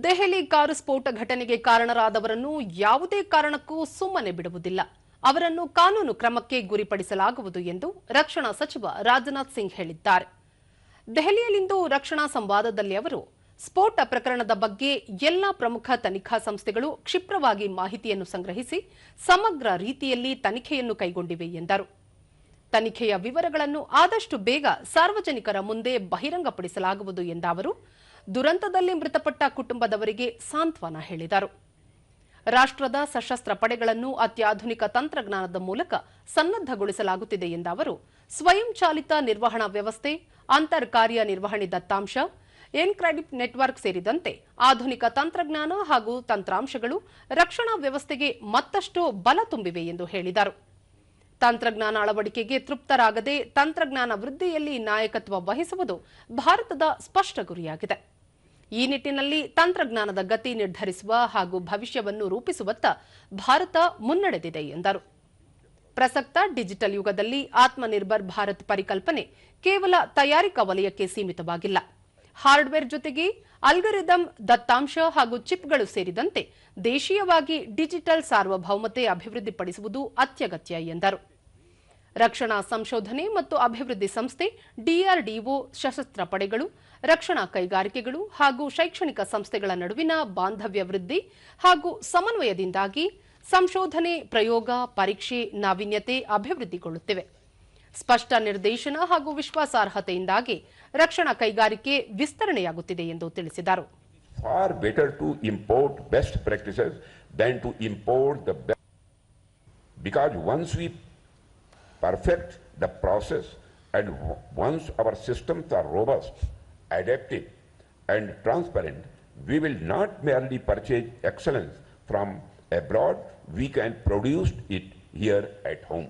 Delhi car ಸ್ಫೋಟ ಘಟನೆಗೆ ಕಾರಣರಾದವರನ್ನು ಯಾವುದೇ ಕಾರಣಕ್ಕೂ ಸುಮ್ಮನೆ ಬಿಡುವುದಿಲ್ಲ. ಅವರನ್ನು ಕಾನೂನು ಕ್ರಮಕ್ಕೆ ಗುರಿಪಡಿಸಲಾಗುವುದು ಎಂದು ರಕ್ಷಣಾ ಸಚಿವ ರಾಜನಾಥ್ ಸಿಂಗ್ ಹೇಳಿದ್ದಾರೆ. ದೆಹಲಿಯಲ್ಲಿಂದು ರಕ್ಷಣಾ ಸಂವಾದದಲ್ಲಿ ಅವರು, ಸ್ಫೋಟ ಪ್ರಕರಣದ ಬಗ್ಗೆ ಎಲ್ಲ ಪ್ರಮುಖ ತನಿಖಾ ಸಂಸ್ಥೆಗಳು ಕ್ಷಿಪ್ರವಾಗಿ ಮಾಹಿತಿಯನ್ನು ಸಂಗ್ರಹಿಸಿ ಸಮಗ್ರ ರೀತಿಯಲ್ಲಿ ತನಿಖೆಯನ್ನು ಕೈಗೊಂಡಿವೆ ಎಂದರು. ತನಿಖೆಯ ವಿವರಗಳನ್ನು ಆದಷ್ಟು ಬೇಗ ಸಾರ್ವಜನಿಕರ ಮುಂದೆ ಬಹಿರಂಗಪಡಿಸಲಾಗುವುದು ಎಂದ ಅವರು ದುರಂತದಲ್ಲಿ ಮೃತಪಟ್ಟ ಕುಟುಂಬದವರಿಗೆ ಸಾಂತ್ವನ ಹೇಳಿದರು. ರಾಷ್ಟ್ರದ ಸಶಸ್ತ್ರ ಪಡೆಗಳನ್ನು ಅತ್ಯಾಧುನಿಕ ತಂತ್ರಜ್ಞಾನದ ಮೂಲಕ ಸನ್ನದ್ದಗೊಳಿಸಲಾಗುತ್ತಿದೆ ಎಂದ ಅವರು, ಸ್ವಯಂ ಚಾಲಿತ ನಿರ್ವಹಣಾ ವ್ಯವಸ್ಥೆ, ಅಂತರ್ ಕಾರ್ಯ ನಿರ್ವಹಣೆ ದತ್ತಾಂಶ, ಎನ್ಕ್ರೆಡಿಟ್ ನೆಟ್ವರ್ಕ್ ಸೇರಿದಂತೆ ಆಧುನಿಕ ತಂತ್ರಜ್ಞಾನ ಹಾಗೂ ತಂತ್ರಾಂಶಗಳು ರಕ್ಷಣಾ ವ್ಯವಸ್ಥೆಗೆ ಮತ್ತಷ್ಟು ಬಲ ತುಂಬಿವೆ ಎಂದು ಹೇಳಿದರು. ತಂತ್ರಜ್ಞಾನ ಅಳವಡಿಕೆಗೆ ತೃಪ್ತರಾಗದೆ ತಂತ್ರಜ್ಞಾನ ವೃದ್ಧಿಯಲ್ಲಿ ನಾಯಕತ್ವ ವಹಿಸುವುದು ಭಾರತದ ಸ್ಪಷ್ಟ ಗುರಿಯಾಗಿದೆ. ಈ ನಿಟ್ಟಿನಲ್ಲಿ ತಂತ್ರಜ್ಞಾನದ ಗತಿ ನಿರ್ಧರಿಸುವ ಹಾಗೂ ಭವಿಷ್ಯವನ್ನು ರೂಪಿಸುವತ್ತ ಭಾರತ ಮುನ್ನಡೆದಿದೆ ಎಂದರು. ಪ್ರಸಕ್ತ ಡಿಜಿಟಲ್ ಯುಗದಲ್ಲಿ ಆತ್ಮನಿರ್ಭರ್ ಭಾರತ್ ಪರಿಕಲ್ಪನೆ ಕೇವಲ ತಯಾರಿಕಾ ವಲಯಕ್ಕೆ ಸೀಮಿತವಾಗಿಲ್ಲ. ಹಾರ್ಡ್ವೇರ್ ಜೊತೆಗೆ ಅಲ್ಗರಿದಮ್, ದತ್ತಾಂಶ ಹಾಗೂ ಚಿಪ್ಗಳು ಸೇರಿದಂತೆ ದೇಶೀಯವಾಗಿ ಡಿಜಿಟಲ್ ಸಾರ್ವಭೌಮತೆ ಅಭಿವೃದ್ಧಿಪಡಿಸುವುದು ಅತ್ಯಗತ್ಯ ಎಂದರು. ರಕ್ಷಣಾ ಸಂಶೋಧನೆ ಮತ್ತು ಅಭಿವೃದ್ಧಿ ಸಂಸ್ಥೆ ಡಿಆರ್ಡಿಒ ಸಶಸ್ತ್ರ ಪಡೆಗಳು, ರಕ್ಷಣಾ ಕೈಗಾರಿಕೆಗಳು ಹಾಗೂ ಶೈಕ್ಷಣಿಕ ಸಂಸ್ಥೆಗಳ ನಡುವಿನ ಬಾಂಧವ್ಯ ವೃದ್ಧಿ ಹಾಗೂ ಸಮನ್ವಯದಿಂದಾಗಿ ಸಂಶೋಧನೆ, ಪ್ರಯೋಗ, ಪರೀಕ್ಷೆ, ನಾವೀನ್ಯತೆ ಅಭಿವೃದ್ಧಿಗೊಳ್ಳುತ್ತಿವೆ ಸ್ಪಷ್ಟ ನಿರ್ದೇಶನ ಹಾಗೂ ವಿಶ್ವಾಸಾರ್ಹತೆಯಿಂದಾಗಿ ರಕ್ಷಣಾ ಕೈಗಾರಿಕೆ ವಿಸ್ತರಣೆಯಾಗುತ್ತಿದೆ ಎಂದು ತಿಳಿಸಿದರು. Because once we perfect the process and once our systems are robust, adaptive, and transparent, we will not merely purchase excellence from abroad, we can produce it here at home.